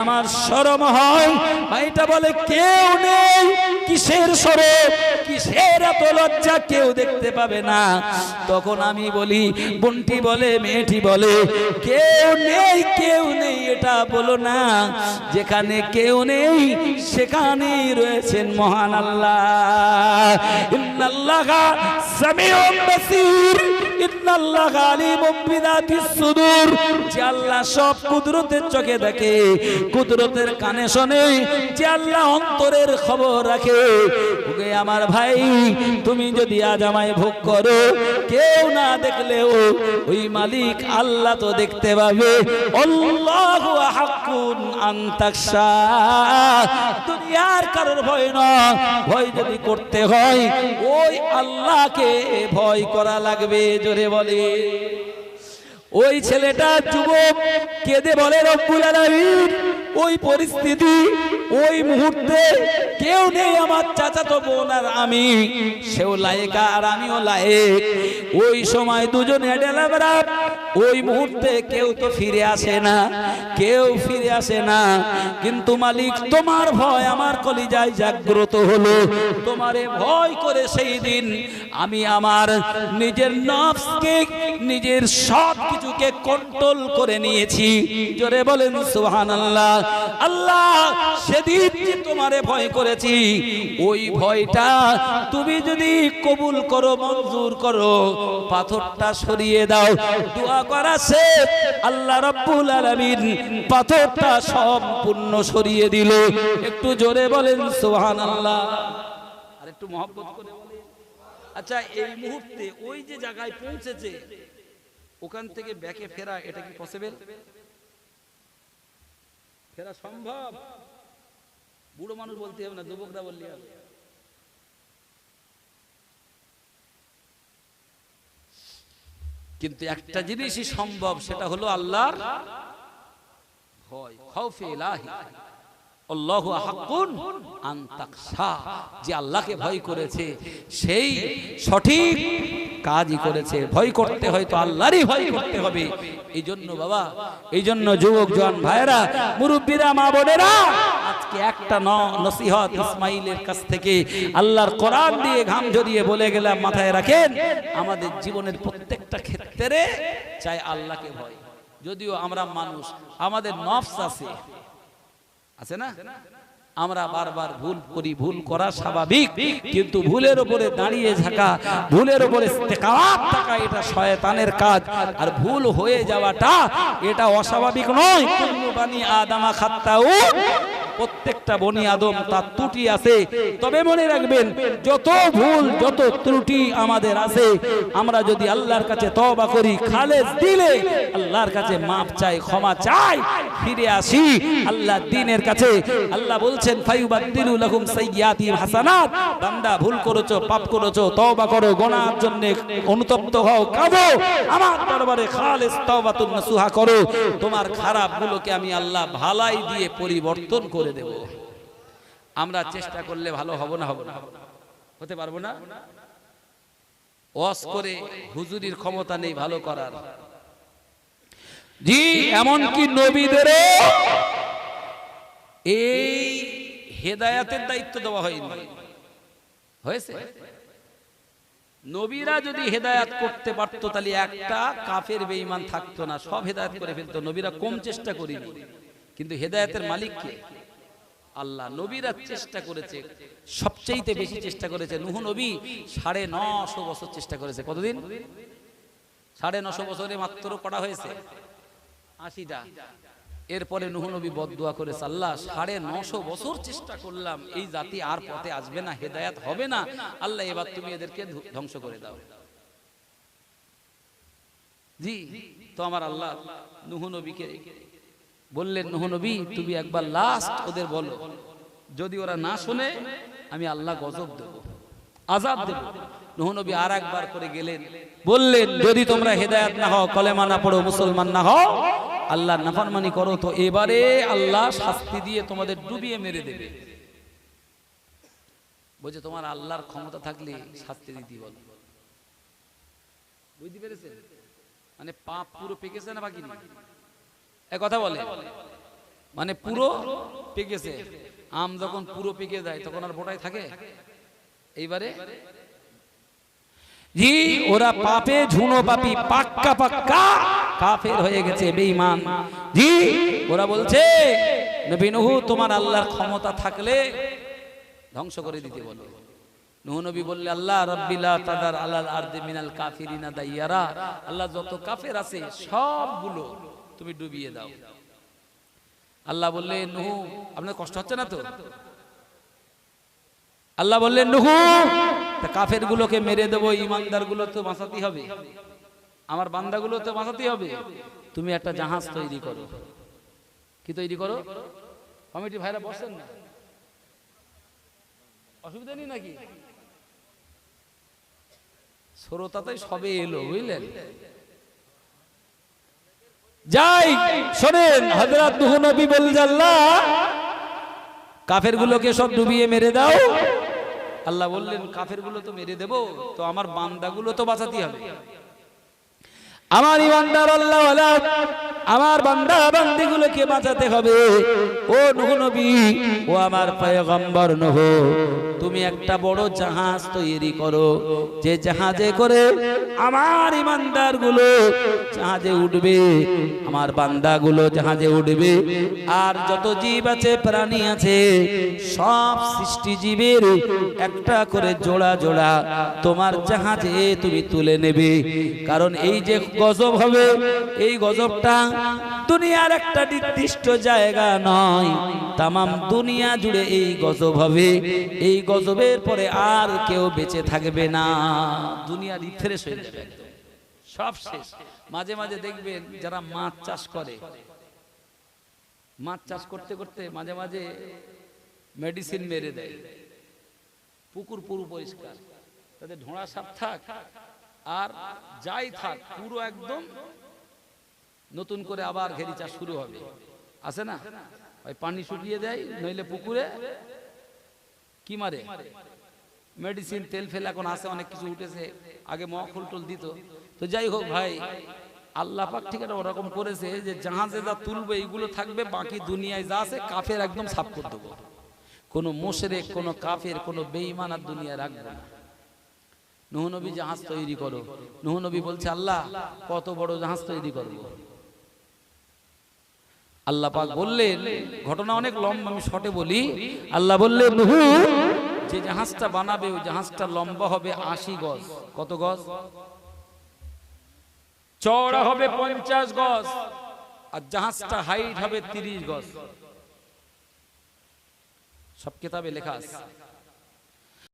আমার শরম হয়। ভাইটা বলে কেউ নেই কিসের সরে কিসের এত লজ্জা? কেউ দেখতে পাবে না। তখন আমি বলি, বোনটি বলে, মেয়েটি বলে, কেউ নেই কেউ নেই, এটা বলো না। যেখানে কেউ নেই, সেখানেই রয়েছেন মহান আল্লাহ। ইন্নাল্লাহা সামিউম বাসীর সুদূর। যে আল্লাহ সব কুদরতের চোখে দেখে, কুদরতের কানে শোনে, যে আল্লাহ অন্তরের খবর রাখে। আমার ভাই, তুমি যদি আজ আমায় ভোগ করো কেউ না দেখলেও ওই মালিক আল্লাহ তো দেখতে পাবে। দুনিয়ার কারোর ভয় না। ভয় যদি করতে হয়, ওই আল্লাহকে ভয় করা লাগবে, জোরে বলে। ওই ছেলেটা যুবক কেঁদে বলে, রব্বুল আলামিন ওই পরিস্থিতি, ওই মুহূর্তে কেউ নেই আমার চাচাতো বোন আর আমি। সেও লায়েকা আর আমিও লায়েক। ওই সময় দুজন হেডেলাবরা ওই মুহূর্তে কেউ তো ফিরে আসে না, কেউ ফিরে আসে না। কিন্তু মালিক, তোমার ভয় আমার কলিজায় জাগ্রত হলো। তোমারে ভয় করে সেই দিন আমি আমার নিজের নফসকে, নিজের সব কিছুকে কন্ট্রোল করে নিয়েছি। জোরে বলেন, সুবহানাল্লাহ। আল্লাহ, সেদিন যে তোমারে ভয় করেছি, ওই ভয়টা তুমি যদি কবুল করো, মঞ্জুর করো, পাথরটা সরিয়ে দাও, দোয়া করা শেষ আল্লাহ রাব্বুল আলামিন পাথরটা সম্পূর্ণ সরিয়ে দিল। একটু জোরে বলেন, সুবহানাল্লাহ। আর একটু মহব্বত করে বলেন। আচ্ছা এই মুহূর্তে ওই যে জায়গায় পৌঁছেছে, ওখান থেকে ব্যাকে ফেরা, এটা কি পসিবল ফেরা সম্ভব? বুড়ো মানুষ বলতে হবে না, যুবকরা বললে হবে। কিন্তু একটা জিনিসই সম্ভব, সেটা হলো আল্লাহর ভয়। খাউফে ইলাহি। যে আল্লাহকে ভয় করেছে, সেই সঠিক কাজই করেছে। ভয় করতে হয় তো আল্লাহরই ভয় করতে হবে। এই জন্য বাবা এই জন্য যুবক জওয়ান ভাইরা মুরব্বীরা, মা বোনেরা আজকে একটা নসিহত ইসমাইলের কাছ থেকে আল্লাহর কোরআন দিয়ে ঘাম ঝরিয়ে বলে গেলাম, মাথায় রাখেন, আমাদের জীবনের প্রত্যেকটা ক্ষেত্রে চাই আল্লাহকে ভয়। যদিও আমরা মানুষ, আমাদের নফস আছে। আছে না? আমরা বারবার ভুল করি, ভুল করা স্বাভাবিক, কিন্তু ভুলের উপরে দাঁড়িয়ে থাকা, ভুলের উপরে থাকা, এটা শয়তানের কাজ। আর ভুল হয়ে যাওয়াটা, এটা অস্বাভাবিক নয়। আদামা খাত্তাউ প্রত্যেকটা বনি আদম তার ত্রুটি আছে। তবে মনে রাখবেন, যত ভুল, যত ত্রুটি আমাদের আছে, আমরা যদি আল্লাহর কাছে তওবা করি, খালেস দিলে আল্লাহর কাছে মাপ চাই, ক্ষমা চাই, ফিরে আসি। আল্লাহ দিনের কাছে, আল্লাহ বলছেন, ফায়ুবাদদিলু লাহুম সাইয়্যাতিহিম হাসানাত। বান্দা ভুল করেছ, পাপ করেছ, তওবা করো গুনাহের জন্য অনুতপ্ত হও, কাঁদো। আমার দরবারে খালেস তওবাতুন নাসুহা করো। তোমার খারাপ গুলোকে আমি আল্লাহ ভালাই দিয়ে পরিবর্তন করে দেব। আমরা চেষ্টা করলে ভালো হব না হব না। হতে পারব না? ওয়াজ করে হুজুরির ক্ষমতা নেই ভালো করার। জি, এমনকি নবীদেরও এই হেদায়াতের দায়িত্ব দেওয়া হয়নি। হয়েছে? নবীরা যদি হেদায়াত করতে পারতো, তাহলে একটা কাফের বেঈমান থাকতো না। সব হেদায়াত করে ফেলতো। নবীরা কম চেষ্টা করিনি। কিন্তু হেদায়াতের মালিক কে আল্লাহ নবীরা চেষ্টা করেছে সবচাইতে বেশি চেষ্টা করেছে। নুহ নবী সাড়ে নশো বছর চেষ্টা করেছে। কতদিন? সাড়ে নশো বছরে মাত্র করা হয়েছে। আশিটা। এরপরে নুহ নবী বদুয়া করেছে। আল্লাহ সাড়ে নশো বছর চেষ্টা করলাম। এই জাতি আর পথে আসবে না হেদায়াত হবে না। আল্লাহ এবার তুমি এদেরকে ধ্বংস করে দাও। জি তো আমার আল্লাহ নুহ নবীকে বললেন নুহ নবী তুমি একবার লাস্ট ওদের বলো। যদি ওরা না শুনে আমি আল্লাহ গজব দেব। আজাব দেব। নুহ নবী আর একবার করে গেলেন। বললেন যদি তোমরা হেদায়াত না হও কলেমা না পড়ো মুসলমান না হও আল্লাহ নাফরমানি করো তো এবারে আল্লাহ শাস্তি দিয়ে তোমাদের ডুবিয়ে মেরে দেবে। বলছে তোমার আল্লাহর ক্ষমতা থাকলে শাস্তি দিতে বল। বুঝতে পেরেছেন? মানে পাপ পুরো পেকেছে না বাকি কথা বলে। মানে পুরো পেকেছে আম যখন পুরো পেকে যায়, তখন আর বোটাই থাকে। এইবারে জি, ওরা পাপে ঝুনো পাপি, পাক্কা পাক্কা কাফের হয়ে গেছে, বেঈমান। জি, ওরা বলছে, নবী তোমার আল্লাহর ক্ষমতা থাকলে ধ্বংস করে দিতে বলো। নুহ নবী বললে, আল্লাহ রাব্বিলা তাদার আলাল আরদি মিনাল কাফিরিনা দাইয়ারা। আল্লাহ যত কাফের আছে, সবগুলো তুমি ডুবিয়ে দাও। আল্লাহ বললেন নুহু, আপনার কষ্ট হচ্ছে না তো? আল্লাহ বললেন নুহু কাফের গুলোকে মেরে দেবো ইমানদারগুলো তো বাঁচাতে হবে। আমার বান্দাগুলো তো বাঁচাতে হবে। তুমি একটা জাহাজ তৈরি করো। কি তৈরি করো? কমিটি ভাইরা বসেন না। অসুবিধা নেই নাকি? শ্রোতাতে সবে এলো, বুঝলেন? যাই, শোনেন হজরত নবী কাফেরগুলোকে কাফের গুলোকে সব ডুবিয়ে মেরে দাও। আল্লাহ বললেন কাফেরগুলো তো মেরে দেব, তো আমার বান্দাগুলো তো বাঁচাতে হবে। আমার ইমানদার আল্লাহ আমার বান্দা বান্দিগুলোকে বাঁচাতে হবে। ও নূহ নবী, ও আমার পয়গম্বর নূহ, তুমি একটা বড় জাহাজ তৈরি করো। যে জাহাজে করে আমার ইমানদারগুলো জাহাজে উঠবে, আমার বান্দাগুলো জাহাজে উঠবে। আর যত জীব আছে, প্রাণী আছে, সব সৃষ্টি জীবের একটা করে জোড়া জোড়া তোমার জাহাজে তুমি তুলে নেবে। কারণ এই যে গজব হবে, এই গজবটা দুনিয়ার একটা নির্দিষ্ট জায়গা নয়। তামাম দুনিয়া জুড়ে এই গজব হবে। এই গজবের পরে আর কেউ বেঁচে থাকবে না। দুনিয়া রিফ্রেশ সব শেষ। মাঝে মাঝে দেখবেন যারা মাছ চাষ করে, মাছ চাষ করতে করতে মাঝে মাঝে মেডিসিন মেরে দেয়। পুকুর পুরো পরিষ্কার। তাদের ঢোঁড়া সাপ থাক, আর যাই থাক, পুরো একদম নতুন করে আবার ঘেরি চাষ শুরু হবে। আছে না? ওই পানি শুকিয়ে দেয়, নইলে পুকুরে কি মারে? মেডিসিন, তেল ফেল এখন আছে, অনেক কিছু উঠেছে। আগে মহফুল টুল দিত। তো যাই হোক ভাই, আল্লাহ পাক ঠিক আছে ওরকম করেছে যে জাহাজে যা তুলবে এইগুলো থাকবে, বাকি দুনিয়ায় যা আছে, কাফের একদম সাফ করে দেবো। কোনো মোশরেক, কোনো কাফের, কোনো বেঈমান আর দুনিয়া রাখবে না। নুহ নবী জাহাজ তৈরি করো। নুহ নবী বলছে, আল্লাহ, কত বড় জাহাজ তৈরি করব? আল্লাহ পাক বললেন ঘটনা অনেক লম্বা আমি শর্টে বলি। আল্লাহ বললেন নুহু যে জাহাজটা বানাবে ওই জাহাজটা লম্বা হবে আশি গজ। কত গজ? চওড়া হবে পঞ্চাশ গজ। আর জাহাজটা হাইট হবে তিরিশ গজ। সব কিতাবে লেখা আছে।